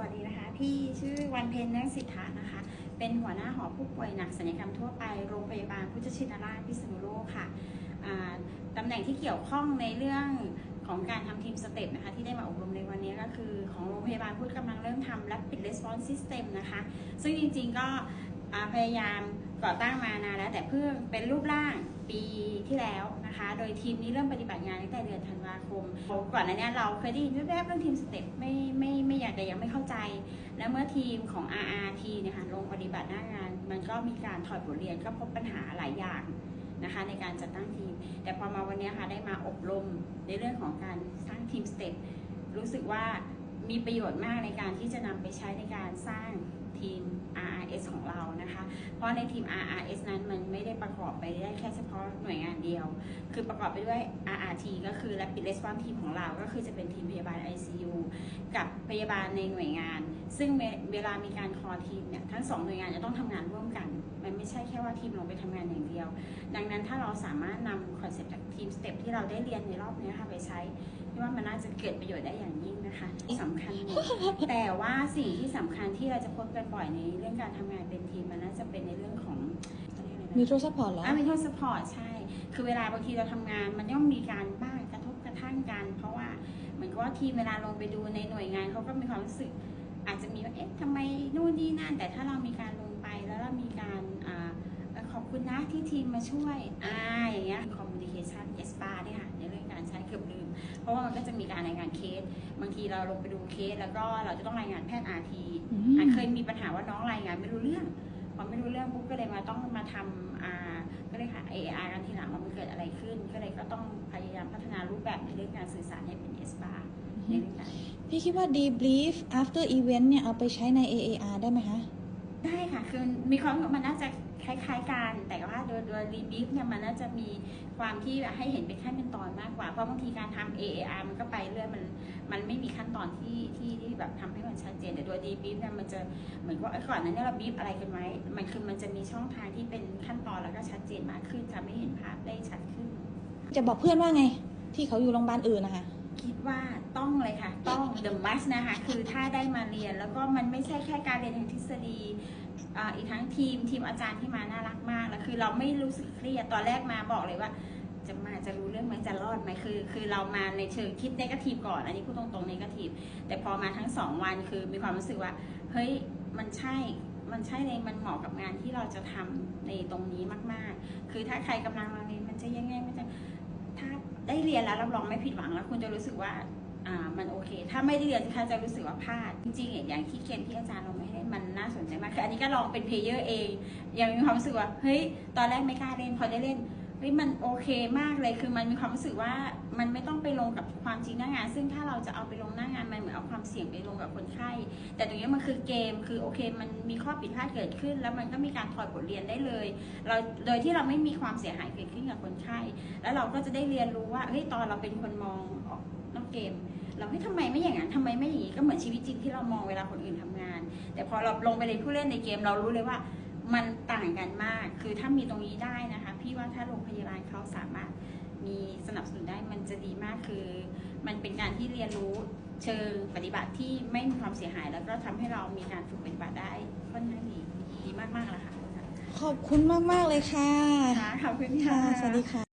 วัสดีนะคะ พี่ชื่อวันเพ็ญนื่องสิทธานะคะ เป็นหัวหน้าหอผู้ป่วยหนักศัลยกรรมทั่วไปโรงพยาบาลพุทธชินราชพิษณุโลกค่ะตำแหน่งที่เกี่ยวข้องในเรื่องของการทำทีมสเต็ปนะคะที่ได้มาอบรมในวันนี้ก็คือของโรงพยาบาลพุทธกำลังเริ่มทำ Rapid Response System นะคะ ซึ่งจริงๆก็พยายามก่อตั้งมานานแล้ว แต่เพิ่งเป็นรูปร่างปีที่แล้วนะคะ โดยทีมนี้เริ่มปฏิบัติงานตั้งแต่เดือนธันวาคม ก่อนหน้านี้เราเคยได้ยินแวบๆเรื่องทีมสเต็ปไม่ไม่ แต่ยังไม่เข้าใจ แล้วเมื่อทีมของ RRT นี่ยค่ะลงปฏิบัติหน้างาน มันก็มีการถอดบทเรียนก็พบปัญหาหลายอย่างนะคะในการจัดตั้งทีม แต่พอมาวันนี้ค่ะได้มาอบรมในเรื่องของการสร้างทีมสเต็ปรู้สึกว่ามีประโยชน์มากในการที่จะนำไปใช้ในการสร้างทีม RRS ของเรานะคะ เพราะในทีม RRS นั้นมันไม่ได้ประกอบไปได้แค่เฉพาะหน่วยงานเดียว คือประกอบไปด้วย RRT ก็คือ Rapid Response Team ของเรา ก็คือจะเป็นทีมพยาบาล ICU กับพยาบาลในหน่วยงาน ซึ่งเวเวลามีการคอทีมเนี่ยทั้งสองหน่วยงานจะต้องทำงานร่วมกัน มันไม่ใช่แค่ว่าทีมลงไปทำงานอย่างเดียว ดังนั้นถ้าเราสามารถนำคอนเซ็ปต์จากทีมสเต็ปที่เราได้เรียนในรอบนี้ค่ะไปใช้พี่ว่ามันน่าจะเกิดประโยชน์ได้อย่างยิ่งนะคะที่สำคัญหมดแต่ว่าสิ่งที่สำคัญที่เราจะพบกันบ่อยในเรื่องการทำงานเป็นทีมมันน่าจะเป็นในเรื่องของเขาเรียกอะไรนะมีโทรซัพพอร์ตแล้วอะมีโทษสปอร์ตใช่ คือเวลาบางทีเราทำงานมันย่อมมีการบ้างกระทบกระทั่งกันเพราะ ว่าเหมือนกับว่าทีมเวลาลงไปดูในหน่วยงานเขาก็มีความรู้สึก อาจจะมีว่าเอ๊ะทำไมนู่นนี่นั่น แต่ถ้าเรามีการลงไปแล้วเรามีการอ่าเอ่อขอบคุณนะที่ทีมมาช่วยอ่าอย่างเงี้ย communication s p a เนี่ยค่ะในเรื่องการใช้เกือบลืม เพราะว่ามันก็จะมีการรายงานเคส บางทีเราลงไปดูเคส แล้วก็เราจะต้องรายงานแพทย์ RT อืมอะเคยมีปัญหาว่าน้องรายงานไม่รู้เรื่องพอไม่รู้เรื่องปุ๊บก็เลยมาต้องมาทำอ่าก็เลยค่ะ AAR กันทีหลังว่ามันเกิดอะไรขึ้น ก็เลยก็ต้องพยายามพัฒนารูปแบบในเรื่องการสื่อสารให้เป็น S bar ในเรื่อง การพี่คิดว่า debrief after event เนี่ยเอาไปใช้ใน AAR ได้ไหมคะ ได้ค่ะ คือมีความมันน่าจะคล้ายๆกัน แต่ว่าโดยโดยรีบีฟเนี่ยมันน่าจะมีความที่แบบให้เห็นเป็นขั้นเป็นตอนมากกว่า เพราะบางทีการทำ AAR มันก็ไปเรื่อยมันมันไม่มีขั้นตอนที่ที่ที่แบบทำให้มันชัดเจน แต่ตัวดีบีฟเนี่ยมันจะเหมือนว่าเอ้ยก่อนนั้นเนี่ยเราบีฟอะไรกันไว้มันคือมันจะมีช่องทางที่เป็นขั้นตอนแล้วก็ชัดเจนมากขึ้นทำให้เห็นภาพได้ชัดขึ้น จะบอกเพื่อนว่าไง ที่เขาอยู่โรงพยาบาลอื่นนะคะ คิดว่าต้องเลยค่ะ ต้อง the must นะคะ คือถ้าได้มาเรียน แล้วก็มันไม่ใช่แค่การเรียนทางทฤษฎีอีกทั้งทีมทีมอาจารย์ที่มาน่ารักมากแล้วคือเราไม่รู้สึกเครียดตอนแรกมาบอกเลยว่า จะมาจะรู้เรื่องไหมจะรอดไหมคือ คือเรามาในเชิงคิดในกาทีฟก่อนอันนี้พูดตรงๆในกาทีฟแต่พอมาทั้งสองวันคือมีความรู้สึกว่า เฮ้ยมันใช่มันใช่เลยมันเหมาะกับงานที่เราจะทำในตรงนี้มาก ๆ คือถ้าใครกำลังลังเลมันจะยังไงมันจะถ้า ได้เรียนแล้วรับรองไม่ผิดหวังแล้วคุณจะรู้สึกว่าอ่ามันโอเค ถ้าไม่ได้เรียนคุณจะรู้สึกว่าพลาด จริงๆอย่างที่เกมที่อาจารย์ลงไม่ให้มันน่าสนใจมากคืออันนี้ก็ลองเป็นเพลเยอร์เอง ยังมีความรู้สึกว่า เฮ้ย ตอนแรกไม่กล้าเล่น พอได้เล่น เฮ้ยมันโอเคมากเลยคือมันมีความรู้สึกว่ามันไม่ต้องไปลงกับความจริงหน้างาน ซึ่งถ้าเราจะเอาไปลงหน้างานมันเหมือนเอาความเสี่ยงไปลงกับคนไข้แต่ตรงนี้มันคือเกมคือโอเค มันมีข้อผิดพลาดเกิดขึ้น แล้วมันก็มีการถอดบทเรียนได้เลย เราโดยที่เราไม่มีความเสียหายเกิดขึ้นกับคนไข้แล้วเราก็จะได้เรียนรู้ว่าเฮ้ยตอนเราเป็นคนมองออกนอกเกม เราเฮ้ยทำไมไม่อย่างนั้นทำไมไม่อย่างนี้ก็เหมือนชีวิตจริงที่เรามองเวลาคนอื่นทำงาน แต่พอเราลงไปในผู้เล่นในเกมเรารู้เลยว่า มันต่างกันมาก คือถ้ามีตรงนี้ได้นะคะ พี่ว่าถ้าโรงพยาบาลเขาสามารถมีสนับสนุนได้มันจะดีมากคือ มันเป็นการที่เรียนรู้เชิงปฏิบัติที่ไม่มีความเสียหาย แล้วก็ทำให้เรามีการฝึกปฏิบัติได้ค่อนข้างดีดีมากๆแล้วค่ะขอบคุณมาก ๆ เลยค่ะค่ะขอบคุณค่ะค่ะ สวัสดีค่ะ